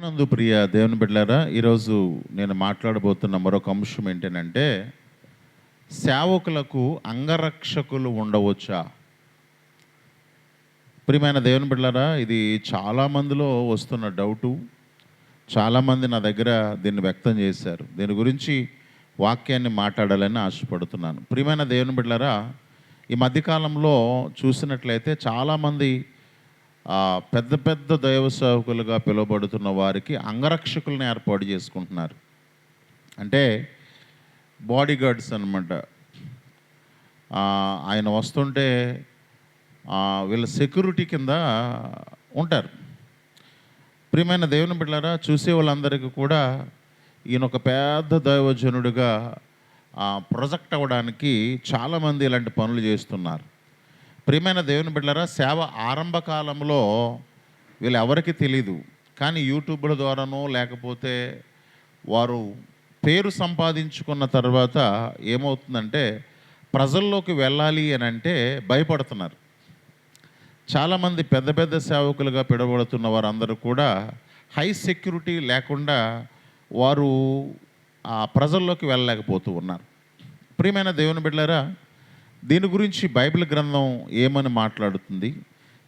నందు ప్రియ దేవుని బిడ్డారా ఈరోజు నేను మాట్లాడబోతున్న మరొక అంశం ఏంటంటే సేవకులకు అంగరక్షకులు ఉండవచ్చా? ప్రియమైన దేవుని బిడ్డారా ఇది చాలా మందిలో వస్తున్న డౌటు. చాలామంది నా దగ్గర దీన్ని వ్యక్తం చేశారు. దీని గురించి వాక్యాన్ని మాట్లాడాలని ఆశపడుతున్నాను. ప్రియమైన దేవుని బిడ్డారా ఈ మధ్యకాలంలో చూసినట్లయితే చాలామంది పెద్ద పెద్ద దైవ సేవకులుగా పిలువబడుతున్న వారికి అంగరక్షకులను ఏర్పాటు చేసుకుంటున్నారు. అంటే బాడీ గార్డ్స్ అనమాట ఆయన వస్తుంటే వీళ్ళ సెక్యూరిటీ కింద ఉంటారు. ప్రియమైన దేవుని బిడ్డారా చూసే వాళ్ళందరికీ కూడా ఈయన ఒక పెద్ద దైవజనుడిగా ప్రొజెక్ట్ అవ్వడానికి చాలామంది ఇలాంటి పనులు చేస్తున్నారు. ప్రియమైన దేవుని బిడ్డరా సేవ ఆరంభ కాలంలో వీళ్ళు ఎవరికి తెలీదు. కానీ యూట్యూబ్ల ద్వారానో లేకపోతే వారు పేరు సంపాదించుకున్న తర్వాత ఏమవుతుందంటే ప్రజల్లోకి వెళ్ళాలి అని అంటే భయపడుతున్నారు. చాలామంది పెద్ద పెద్ద సేవకులుగా పిడబడుతున్న వారందరూ కూడా హై సెక్యూరిటీ లేకుండా వారు ఆ ప్రజల్లోకి వెళ్ళలేకపోతూ ఉన్నారు. ప్రియమైన దేవుని బిడ్డరా దీని గురించి బైబిల్ గ్రంథం ఏమని మాట్లాడుతుంది?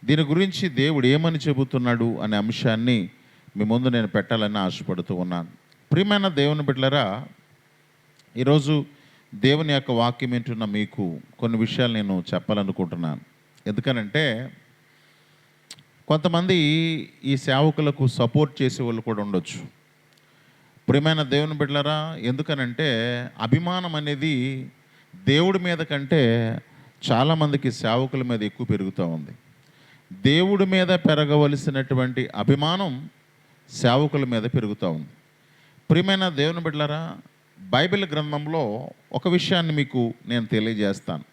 దీని గురించి దేవుడు ఏమని చెబుతున్నాడు అనే అంశాన్ని మీ ముందు నేను పెట్టాలని ఆశపడుతూ ఉన్నాను. ప్రియమైన దేవుని బిడ్డలరా ఈరోజు దేవుని యొక్క వాక్యం వింటున్న మీకు కొన్ని విషయాలు నేను చెప్పాలనుకుంటున్నాను. ఎందుకనంటే కొంతమంది ఈ సేవకులకు సపోర్ట్ చేసే వాళ్ళు కూడా ఉండొచ్చు. ప్రియమైన దేవుని బిడ్డలరా ఎందుకనంటే అభిమానం అనేది దేవుడి మీద కంటే చాలామందికి సేవకుల మీద ఎక్కువ పెరుగుతూ ఉంది. దేవుడి మీద పెరగవలసినటువంటి అభిమానం సేవకుల మీద పెరుగుతూ ఉంది. ప్రియమైన దేవుని బిడ్డలారా బైబిల్ గ్రంథంలో ఒక విషయాన్ని మీకు నేను తెలియజేస్తాను.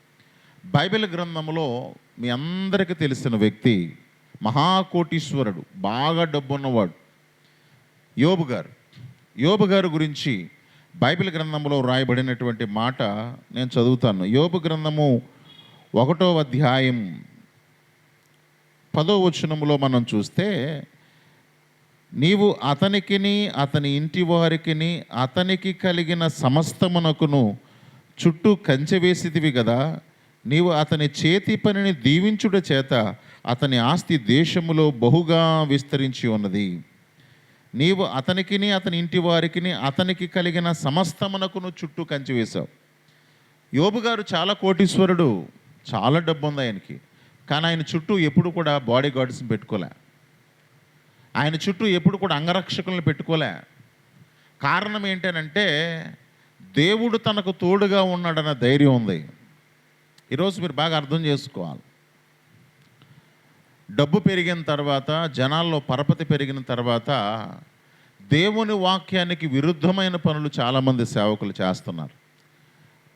బైబిల్ గ్రంథంలో మీ అందరికీ తెలిసిన వ్యక్తి మహాకోటీశ్వరుడు బాగా డబ్బున్నవాడు. యోబు గారు. యోబు గారు గురించి బైబిల్ గ్రంథంలో రాయబడినటువంటి మాట నేను చదువుతాను. యోబు గ్రంథము ఒకటో అధ్యాయం పదో వచనంలో మనం చూస్తే నీవు అతనికిని అతని ఇంటి వారికిని అతనికి కలిగిన సమస్తమునకును చుట్టూ కంచె వేసిదివి కదా నీవు అతని చేతి పనిని దీవించుట చేత అతని ఆస్తి దేశములో బహుగా విస్తరించి ఉన్నది. నీవు అతనికిని అతని ఇంటి వారికిని అతనికి కలిగిన సమస్తమునకును చుట్టూ కంచి వేశావు. యోబు గారు చాలా కోటీశ్వరుడు చాలా డబ్బు ఉంది ఆయనకి. కానీ ఆయన చుట్టూ ఎప్పుడు కూడా బాడీ గార్డ్స్ని పెట్టుకోలే. ఆయన చుట్టూ ఎప్పుడు కూడా అంగరక్షకులను పెట్టుకోలే. కారణం ఏంటనంటే దేవుడు తనకు తోడుగా ఉన్నాడన్న ధైర్యం ఉంది. ఈరోజు మీరు బాగా అర్థం చేసుకోవాలి. డబ్బు పెరిగిన తర్వాత జనాల్లో పరపతి పెరిగిన తర్వాత దేవుని వాక్యానికి విరుద్ధమైన పనులు చాలామంది సేవకులు చేస్తున్నారు.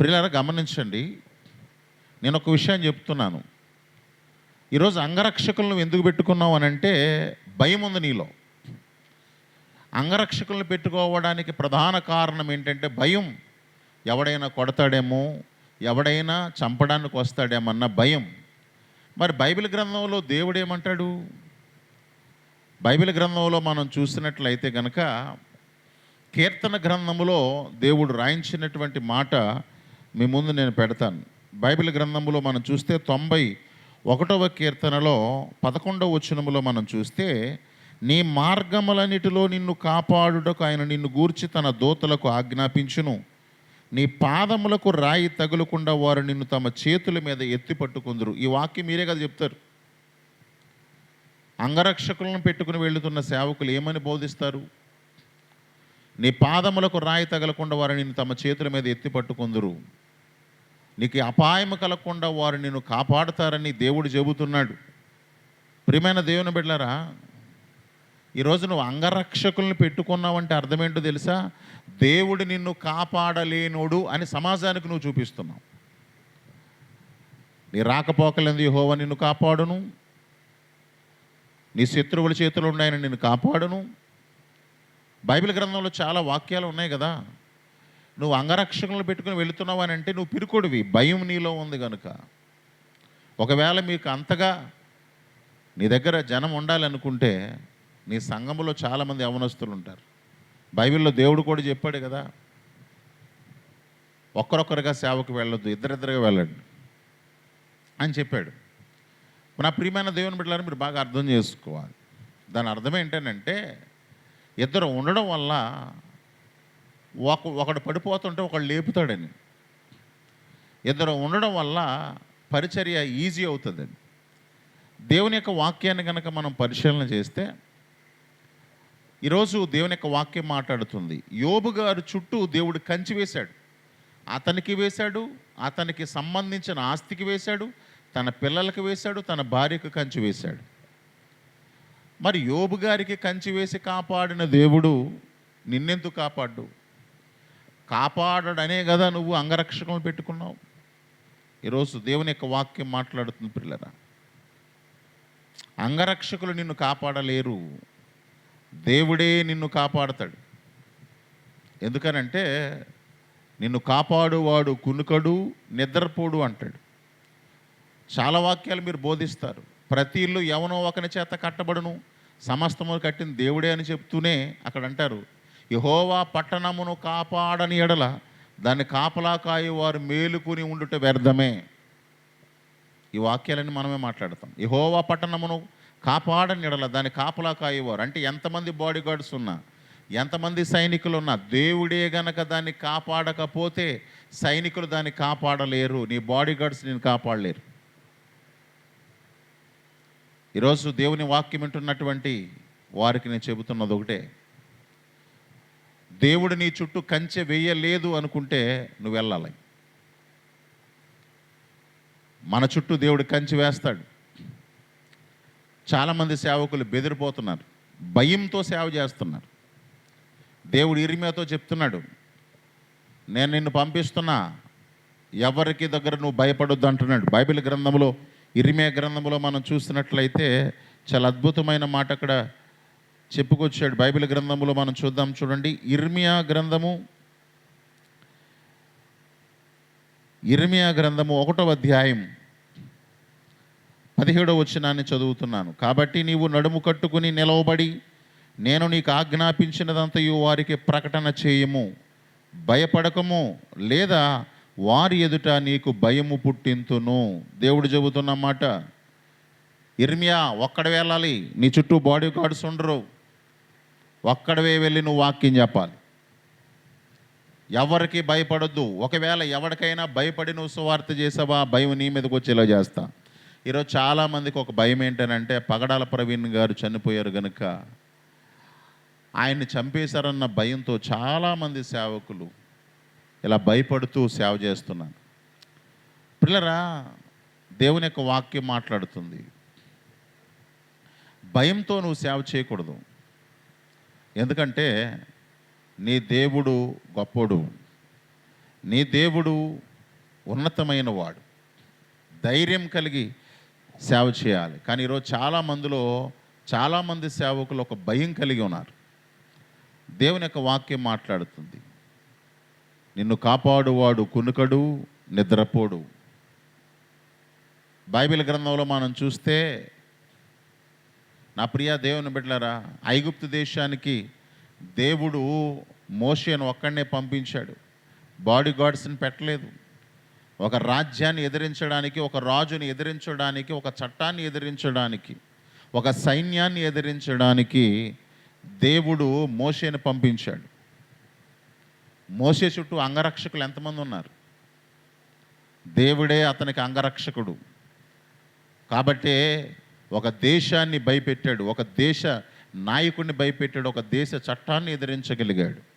ప్రియులారా గమనించండి. నేను ఒక విషయం చెప్తున్నాను. ఈరోజు అంగరక్షకులను ఎందుకు పెట్టుకున్నావు అని అంటే భయం ఉంది నీలో. అంగరక్షకులను పెట్టుకోవడానికి ప్రధాన కారణం ఏంటంటే భయం. ఎవడైనా కొడతాడేమో ఎవడైనా చంపడానికి వస్తాడేమన్న భయం. మరి బైబిల్ గ్రంథంలో దేవుడు ఏమంటాడు? బైబిల్ గ్రంథంలో మనం చూసినట్లయితే గనక కీర్తన గ్రంథములో దేవుడు రాయించినటువంటి మాట మీ ముందు నేను పెడతాను. బైబిల్ గ్రంథములో మనం చూస్తే తొంభై ఒకటవ కీర్తనలో పదకొండవ వచనములో మనం చూస్తే నీ మార్గములన్నిటిలో నిన్ను కాపాడుటకు ఆయన నిన్ను గూర్చి తన దోతలకు ఆజ్ఞాపించును. నీ పాదములకు రాయి తగులకుండా వారు నిన్ను తమ చేతుల మీద ఎత్తి పట్టుకుందరు. ఈ వాక్యం మీరే కదా చెప్తారు. అంగరక్షకులను పెట్టుకుని వెళుతున్న సేవకులు ఏమని బోధిస్తారు? నీ పాదములకు రాయి తగలకుండా వారు నిన్ను తమ చేతుల మీద ఎత్తి పట్టుకుందరు. నీకు అపాయం కలగకుండా వారు నిన్ను కాపాడుతారని దేవుడు చెబుతున్నాడు. ప్రియమైన దేవుని బిడ్డలరా ఈరోజు నువ్వు అంగరక్షకులను పెట్టుకున్నావంటే అర్థమేంటో తెలుసా? దేవుడు నిన్ను కాపాడలేనోడు అని సమాజానికి నువ్వు చూపిస్తున్నావు. నీ రాకపోకలంది హోవ నిన్ను కాపాడును. నీ శత్రువుల చేతిలో ఉన్నాయని నిన్ను కాపాడును. బైబిల్ గ్రంథంలో చాలా వాక్యాలు ఉన్నాయి కదా. నువ్వు అంగరక్షకులను పెట్టుకుని వెళుతున్నావు అని అంటే నువ్వు పిరుకుడివి భయం నీలో ఉంది కనుక ఒకవేళ మీకు అంతగా నీ దగ్గర జనం ఉండాలనుకుంటే నీ సంఘంలో చాలామంది అవనస్తులు ఉంటారు బైబిల్లో దేవుడు కూడా చెప్పాడు కదా ఒక్కరొక్కరుగా సేవకు వెళ్ళొద్దు ఇద్దరిద్దరుగా వెళ్ళండి అని చెప్పాడు. నా ప్రియమైన దేవుని బిడ్డలారా మీరు బాగా అర్థం చేసుకోవాలి. దాని అర్థం ఏంటంటే ఇద్దరు ఉండడం వల్ల ఒక ఒకడు పడిపోతుంటే ఒకడు లేపుతాడని. ఇద్దరు ఉండడం వల్ల పరిచర్య ఈజీ అవుతుందండి దేవుని యొక్క వాక్యాన్ని కనుక మనం పరిశీలన చేస్తే ఈరోజు దేవుని యొక్క వాక్యం మాట్లాడుతుంది. యోబు గారు చుట్టూ దేవుడు కంచి వేశాడు. అతనికి వేశాడు అతనికి సంబంధించిన ఆస్తికి వేశాడు తన పిల్లలకు వేశాడు తన భార్యకు కంచి వేశాడు. మరి యోబు గారికి కంచి వేసి కాపాడిన దేవుడు నిన్నెందుకు కాపాడు కాపాడడనే కదా నువ్వు అంగరక్షకం పెట్టుకున్నావు. ఈరోజు దేవుని యొక్క వాక్యం మాట్లాడుతుంది పిల్లరా. అంగరక్షకులు నిన్ను కాపాడలేరు. దేవుడే నిన్ను కాపాడతాడు. ఎందుకనంటే నిన్ను కాపాడువాడు కునుకడు నిద్రపోడు అంటాడు. చాలా వాక్యాలు మీరు బోధిస్తారు. ప్రతి ఇల్లు ఎవనో ఒకని చేత కట్టబడును సమస్తము కట్టిన దేవుడే అని చెప్తూనే అక్కడ అంటారు. యహోవా పట్టణమును కాపాడని ఎడల దాన్ని కాపలాకాయి వారు మేలుకుని ఉండుట వ్యర్థమే. ఈ వాక్యాలన్నీ మనమే మాట్లాడతాం. యహోవా పట్టణమును కాపాడని ఎడల దాన్ని కాపలా కాయేవారు. అంటే ఎంతమంది బాడీ గార్డ్స్ ఉన్నా ఎంతమంది సైనికులు ఉన్నా దేవుడే గనక దాన్ని కాపాడకపోతే సైనికులు దాన్ని కాపాడలేరు. నీ బాడీ గార్డ్స్ నేను కాపాడలేరు. ఈరోజు దేవుని వాక్యం వింటున్నటువంటి వారికి నేను చెబుతున్నది ఒకటే. దేవుడు నీ చుట్టూ కంచె వేయలేదు అనుకుంటే నువ్వు వెళ్ళాలి. మన చుట్టూ దేవుడు కంచె వేస్తాడు. చాలామంది సేవకులు బెదిరిపోతున్నారు. భయంతో సేవ చేస్తున్నారు. దేవుడు ఇరిమియాతో చెప్తున్నాడు నేను నిన్ను పంపిస్తున్నా ఎవరికి దగ్గర నువ్వు భయపడొద్దు అంటున్నాడు. బైబిల్ గ్రంథంలో ఇరిమియా గ్రంథంలో మనం చూసినట్లయితే చాలా అద్భుతమైన మాట అక్కడ చెప్పుకొచ్చాడు. బైబిల్ గ్రంథంలో మనం చూద్దాం చూడండి. ఇర్మియా గ్రంథము ఇర్మియా గ్రంథము ఒకటో అధ్యాయం పదిహేడవ వచ్చినాన్ని చదువుతున్నాను. కాబట్టి నీవు నడుము కట్టుకుని నిలవబడి నేను నీకు ఆజ్ఞాపించినదంతయు వారికి ప్రకటన చేయము. భయపడకము లేదా వారి ఎదుట నీకు భయము పుట్టింతును. దేవుడు చెబుతున్న మాట ఇర్మియా ఒక్కడ వెళ్ళాలి. నీ చుట్టూ బాడీ గార్డ్స్ ఉండరు. ఒక్కడవే వెళ్ళి నువ్వు వాక్యం చెప్పాలి. ఎవరికి భయపడొద్దు. ఒకవేళ ఎవరికైనా భయపడి నువ్వు సువార్త చేసావా భయం నీ మీదకి వచ్చేలా చేస్తా. ఈరోజు చాలామందికి ఒక భయం ఏంటనంటే పగడాల ప్రవీణ్ గారు చనిపోయారు గనుక ఆయన్ని చంపేశారన్న భయంతో చాలామంది సేవకులు ఇలా భయపడుతూ సేవ చేస్తున్నారు. పిల్లరా దేవుని యొక్క వాక్యం మాట్లాడుతుంది. భయంతో నువ్వు సేవ చేయకూడదు. ఎందుకంటే నీ దేవుడు గొప్పోడు. నీ దేవుడు ఉన్నతమైన వాడు. ధైర్యం కలిగి సేవ చేయాలి. కానీ ఈరోజు చాలా మందిలో చాలామంది సేవకులు ఒక భయం కలిగి ఉన్నారు. దేవుని యొక్క వాక్యం మాట్లాడుతుంది. నిన్ను కాపాడువాడు కునుకడు నిద్రపోడు. బైబిల్ గ్రంథంలో మనం చూస్తే నా ప్రియ దేవుని బిడ్డలారా ఐగుప్తు దేశానికి దేవుడు మోషేను ఒక్కడనే పంపించాడు. బాడీ గార్డ్స్ని పెట్టలేదు. ఒక రాజ్యాన్ని ఎదిరించడానికి ఒక రాజుని ఎదిరించడానికి ఒక చట్టాన్ని ఎదిరించడానికి ఒక సైన్యాన్ని ఎదిరించడానికి దేవుడు మోషేని పంపించాడు. మోసే చుట్టూ అంగరక్షకులు ఎంతమంది ఉన్నారు? దేవుడే అతనికి అంగరక్షకుడు. కాబట్టే ఒక దేశాన్ని భయపెట్టాడు ఒక దేశ నాయకుడిని భయపెట్టాడు ఒక దేశ చట్టాన్ని ఎదిరించగలిగాడు.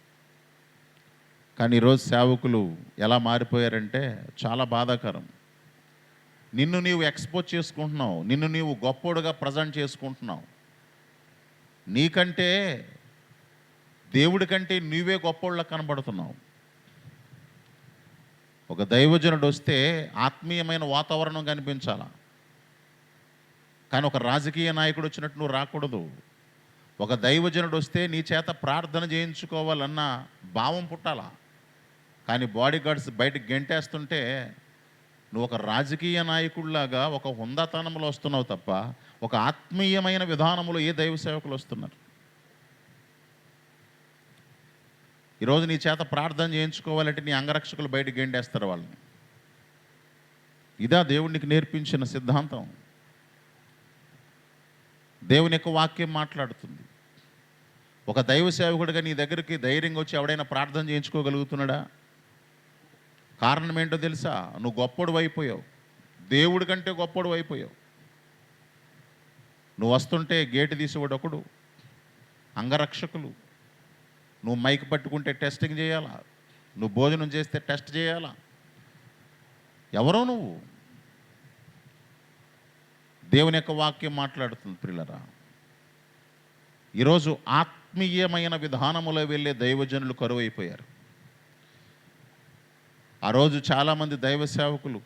కానీ ఈరోజు సేవకులు ఎలా మారిపోయారంటే చాలా బాధాకరం. నిన్ను నీవు ఎక్స్పోజ్ చేసుకుంటున్నావు నిన్ను నీవు గొప్పోడుగా ప్రజెంట్ చేసుకుంటున్నావు. నీకంటే దేవుడి కంటే నీవే గొప్పోళ్ళ కనబడుతున్నావు. ఒక దైవజనుడు వస్తే ఆత్మీయమైన వాతావరణం కనిపించాలా? కానీ ఒక రాజకీయ నాయకుడు వచ్చినట్టు నువ్వు రాకూడదు. ఒక దైవజనుడు వస్తే నీ చేత ప్రార్థన చేయించుకోవాలన్న భావం పుట్టాలా? కానీ బాడీ గార్డ్స్ బయటకు గెంటేస్తుంటే నువ్వు ఒక రాజకీయ నాయకుడిలాగా ఒక హుందాతనంలో వస్తున్నావు తప్ప ఒక ఆత్మీయమైన విధానంలో ఏ దైవ సేవకులు వస్తున్నారు? ఈరోజు నీ చేత ప్రార్థన చేయించుకోవాలంటే నీ అంగరక్షకులు బయటకు గెండేస్తారు వాళ్ళని. ఇదా దేవునికి నేర్పించిన సిద్ధాంతం. దేవుని యొక్క వాక్యం మాట్లాడుతుంది. ఒక దైవ సేవకుడిగా నీ దగ్గరికి ధైర్యంగా వచ్చి ఎవడైనా ప్రార్థన చేయించుకోగలుగుతున్నాడా? కారణం ఏంటో తెలుసా? నువ్వు గొప్పడు అయిపోయావు. దేవుడి కంటే గొప్పడు అయిపోయావు. నువ్వు వస్తుంటే గేటు తీసేవాడు ఒకడు. అంగరక్షకులు. నువ్వు మైక్ పట్టుకుంటే టెస్టింగ్ చేయాలా? నువ్వు భోజనం చేస్తే టెస్ట్ చేయాలా? ఎవరో నువ్వు? దేవుని యొక్క వాక్యం మాట్లాడుతుంది ప్రిల్లరా ఈరోజు ఆత్మీయమైన విధానములో వెళ్ళే దైవజనులు కరువైపోయారు. ఆ రోజు చాలామంది దైవ సేవకులు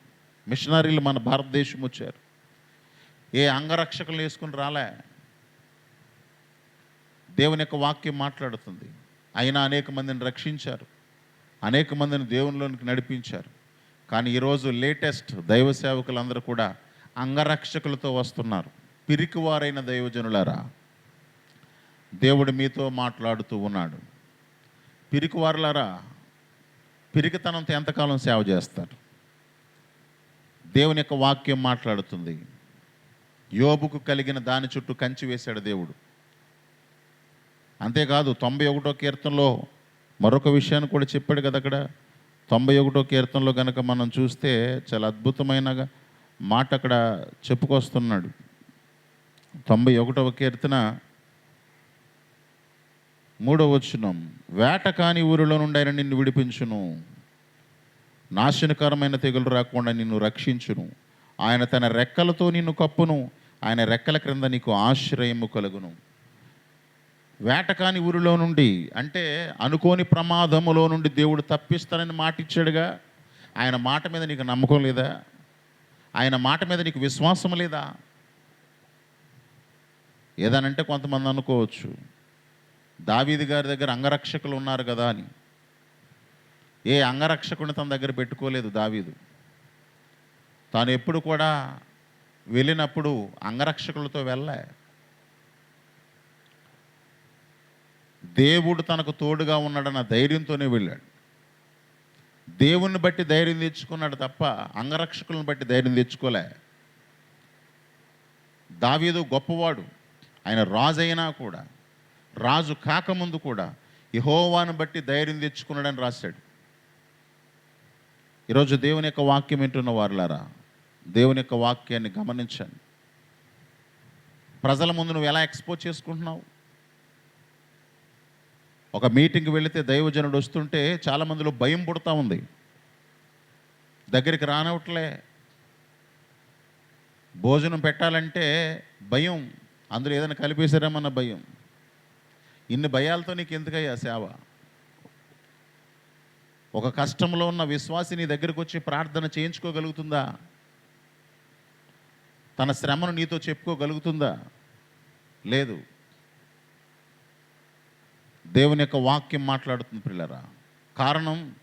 మిషనరీలు మన భారతదేశం వచ్చారు. ఏ అంగరక్షకులు వేసుకుని రాలే. దేవుని యొక్క వాక్యం మాట్లాడుతుంది. అయినా అనేక మందిని రక్షించారు. అనేక మందిని దేవునిలోనికి నడిపించారు. కానీ ఈరోజు లేటెస్ట్ దైవ సేవకులందరూ కూడా అంగరక్షకులతో వస్తున్నారు. పిరికివారైన దైవజనులారా దేవుడు మీతో మాట్లాడుతూ ఉన్నాడు. పిరికివారులారా పిరికితనంతో ఎంతకాలం సేవ చేస్తారు? దేవుని యొక్క వాక్యం మాట్లాడుతుంది. యోబుకు కలిగిన దాని చుట్టూ కంచి వేశాడు దేవుడు. అంతేకాదు తొంభై ఒకటో కీర్తనలో మరొక విషయాన్ని కూడా చెప్పాడు కదా అక్కడ. తొంభై ఒకటో కీర్తనలో కనుక మనం చూస్తే చాలా అద్భుతమైన మాట అక్కడ చెప్పుకొస్తున్నాడు. తొంభై ఒకటవ కీర్తన మూడవ వచనం వేట కాని ఊరిలో నుండి ఆయన నిన్ను విడిపించును. నాశనకరమైన తెగులు రాకుండా నిన్ను రక్షించును. ఆయన తన రెక్కలతో నిన్ను కప్పును. ఆయన రెక్కల క్రింద నీకు ఆశ్రయము కలుగును. వేటకాని ఊరిలో నుండి అంటే అనుకోని ప్రమాదములో నుండి దేవుడు తప్పిస్తానని మాట ఇచ్చాడుగా? ఆయన మాట మీద నీకు నమ్మకం లేదా? ఆయన మాట మీద నీకు విశ్వాసం లేదా? ఏదనంటే కొంతమంది అనుకోవచ్చు దావీది గారి దగ్గర అంగరక్షకులు ఉన్నారు కదా అని. ఏ అంగరక్షకుని తన దగ్గర పెట్టుకోలేదు దావీదు. తాను ఎప్పుడు కూడా వెళ్ళినప్పుడు అంగరక్షకులతో వెళ్ళే దేవుడు తనకు తోడుగా ఉన్నాడన్న ధైర్యంతోనే వెళ్ళాడు. దేవుణ్ణి బట్టి ధైర్యం తెచ్చుకున్నాడు తప్ప అంగరక్షకులను బట్టి ధైర్యం తెచ్చుకోలే. దావీదు గొప్పవాడు. ఆయన రాజు అయినా కూడా. రాజు కాకముందు కూడా యహోవాను బట్టి ధైర్యం తెచ్చుకున్నాడని రాశాడు. ఈరోజు దేవుని యొక్క వాక్యం వింటున్న వారులారా దేవుని యొక్క వాక్యాన్ని గమనించండి. ప్రజల ముందు నువ్వు ఎలా ఎక్స్పోజ్ చేసుకుంటున్నావు? ఒక మీటింగ్కి వెళితే దైవజనుడు వస్తుంటే చాలా మందిలో భయం పుడతా ఉంది. దగ్గరికి రానవట్లే. భోజనం పెట్టాలంటే భయం అందులో ఏదైనా కలిపేశారేమన్న భయం. ఇన్ని భయాలతో నీకు ఎందుకయ్యా సేవ? ఒక కష్టంలో ఉన్న విశ్వాసి నీ దగ్గరకు వచ్చి ప్రార్థన చేయించుకోగలుగుతుందా? తన శ్రమను నీతో చెప్పుకోగలుగుతుందా? లేదు. దేవుని యొక్క వాక్యం మాట్లాడుతుంది పిల్లరా కారణం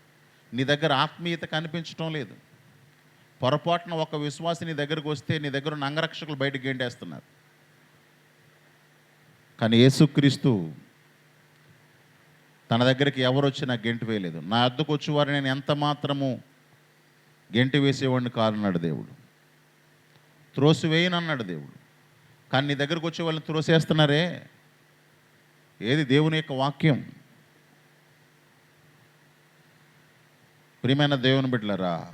నీ దగ్గర ఆత్మీయత కనిపించటం లేదు. పొరపాటున ఒక విశ్వాసి నీ దగ్గరకు వస్తే నీ దగ్గర ఉన్న అంగరక్షకులు బయటకు గెంటేస్తున్నారు కానీ యేసుక్రీస్తు తన దగ్గరికి ఎవరు వచ్చినా గెంటు వేయలేదు. నా అద్దకు వచ్చేవారు నేను ఎంత మాత్రము గెంటు వేసేవాడిని కాదన్నాడు దేవుడు. త్రోసివేయనన్నాడు దేవుడు. కానీ నీ దగ్గరకు వచ్చే వాళ్ళని త్రోసేస్తున్నారే? ఏది దేవుని యొక్క వాక్యం? ప్రియమైన దేవుని బిడ్డలరా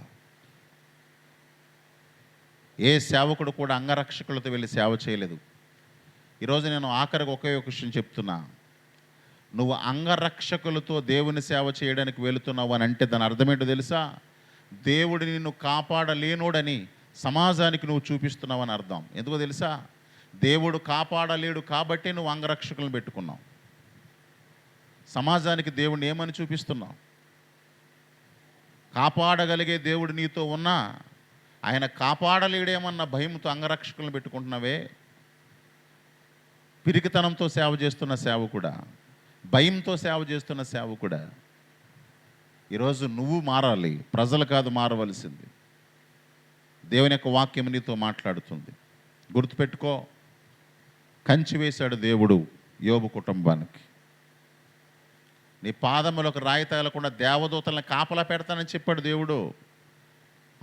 ఏ సేవకుడు కూడా అంగరక్షకులతో వెళ్ళి సేవ చేయలేదు. ఈరోజు నేను ఆఖరికి ఒకే ఒక విషయం చెప్తున్నా. నువ్వు అంగరక్షకులతో దేవుని సేవ చేయడానికి వెళుతున్నావు అని అంటే దాని అర్థమేంటో తెలుసా? దేవుడిని నిన్ను కాపాడలేనోడని సమాజానికి నువ్వు చూపిస్తున్నావని అర్థం. ఎందుకో తెలుసా? దేవుడు కాపాడలేడు కాబట్టి నువ్వు అంగరక్షకులను పెట్టుకున్నావు. సమాజానికి దేవుడిని ఏమని చూపిస్తున్నావు? కాపాడగలిగే దేవుడు నీతో ఉన్నా ఆయన కాపాడలేడేమన్న భయంతో అంగరక్షకులను పెట్టుకుంటున్నావే? పిరికితనంతో సేవ చేస్తున్న సేవ కూడా భయంతో సేవ చేస్తున్న సేవ కూడా. ఈరోజు నువ్వు మారాలి ప్రజలు కాదు మారవలసింది. దేవుని యొక్క వాక్యం నీతో మాట్లాడుతుంది. గుర్తుపెట్టుకో కంచి వేశాడు దేవుడు యోబు కుటుంబానికి. నీ పాదములకు రాయి తగలకుండా దేవదూతలను కాపలా పెడతానని చెప్పాడు దేవుడు.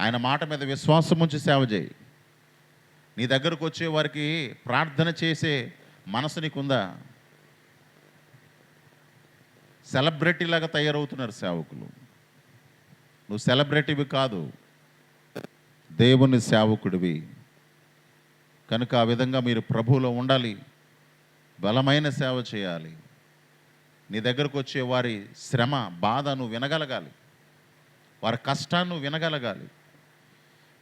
ఆయన మాట మీద విశ్వాసం ఉంచి సేవ చేయి. నీ దగ్గరకు వచ్చే వారికి ప్రార్థన చేసే మనసు నీకుందా? సెలబ్రిటీలాగా తయారవుతున్నారు సేవకులు. నువ్వు సెలబ్రిటీవి కాదు దేవుని సేవకుడివి. కనుక ఆ విధంగా మీరు ప్రభువులో ఉండాలి బలమైన సేవ చేయాలి. నీ దగ్గరకు వచ్చే వారి శ్రమ బాధ నువ్వు వినగలగాలి. వారి కష్టాన్ని వినగలగాలి.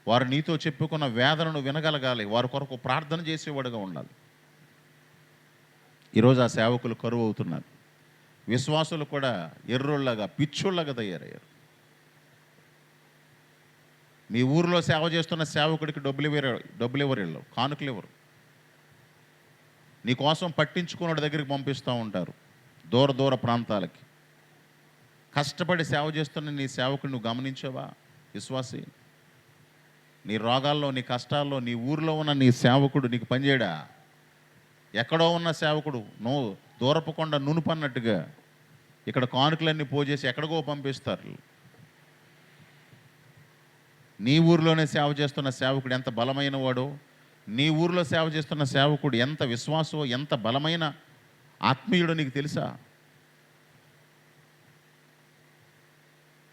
వారు నీతో చెప్పుకున్న వేదనను వినగలగాలి. వారి కొరకు ప్రార్థన చేసేవాడుగా ఉండాలి. ఈరోజు ఆ సేవకులు కరువు అవుతున్నారు. విశ్వాసులు కూడా ఎర్రోళ్ళగా పిచ్చోళ్ళగా తయారయ్యారు. మీ ఊరిలో సేవ చేస్తున్న సేవకుడికి డబ్బులు ఇవ్వరు డబ్బులు ఇవ్వరు వీళ్ళు కానుకలు ఇవ్వరు. నీ కోసం పట్టించుకున్న దగ్గరికి పంపిస్తూ ఉంటారు దూర దూర ప్రాంతాలకి. కష్టపడి సేవ చేస్తున్న నీ సేవకుడు నువ్వు గమనించావా? విశ్వాసి నీ రోగాల్లో నీ కష్టాల్లో నీ ఊరిలో ఉన్న నీ సేవకుడు నీకు పనిచేయడా? ఎక్కడో ఉన్న సేవకుడు నువ్వు దూరపు నునుపన్నట్టుగా ఇక్కడ కానుకలన్నీ పోజేసి ఎక్కడికో పంపిస్తారు. నీ ఊరిలోనే సేవ చేస్తున్న సేవకుడు ఎంత బలమైన వాడో నీ ఊరిలో సేవ చేస్తున్న సేవకుడు ఎంత విశ్వాసమో ఎంత బలమైన ఆత్మీయుడో నీకు తెలుసా?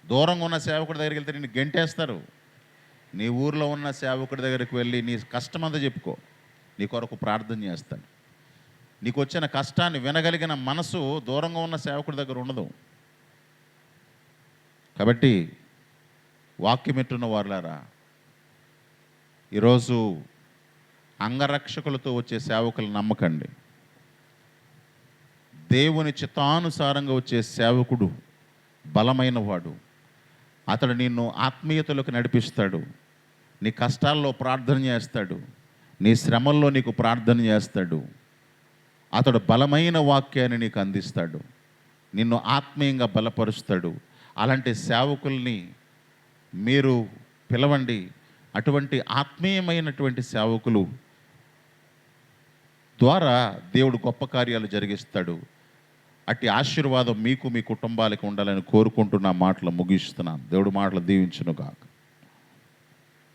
దూరంగా ఉన్న సేవకుడి దగ్గరికి వెళ్తే నేను గెంటేస్తారు. నీ ఊరిలో ఉన్న సేవకుడి దగ్గరికి వెళ్ళి నీ కష్టమంతా చెప్పుకో. నీ కొరకు ప్రార్థన చేస్తాను. నీకు వచ్చిన కష్టాన్ని వినగలిగిన మనసు దూరంగా ఉన్న సేవకుడి దగ్గర ఉండదు. కాబట్టి వాక్యమెట్టున్న వారులారా ఈరోజు అంగరక్షకులతో వచ్చే సేవకులు నమ్మకండి. దేవుని చిత్తానుసారంగా వచ్చే సేవకుడు బలమైన వాడు. అతడు నిన్ను ఆత్మీయతలోకి నడిపిస్తాడు. నీ కష్టాల్లో ప్రార్థన చేస్తాడు. నీ శ్రమల్లో నీకు ప్రార్థన చేస్తాడు. అతడు బలమైన వాక్యాన్ని నీకు అందిస్తాడు. నిన్ను ఆత్మీయంగా బలపరుస్తాడు. అలాంటి సేవకుల్ని మీరు పిలవండి. అటువంటి ఆత్మీయమైనటువంటి సేవకులు ద్వారా దేవుడు గొప్ప కార్యాలు జరిగిస్తాడు. అట్టి ఆశీర్వాదం మీకు మీ కుటుంబాలకు ఉండాలని కోరుకుంటున్న మాటలు ముగిస్తున్నాను. దేవుడు మాటలు దీవించును గాక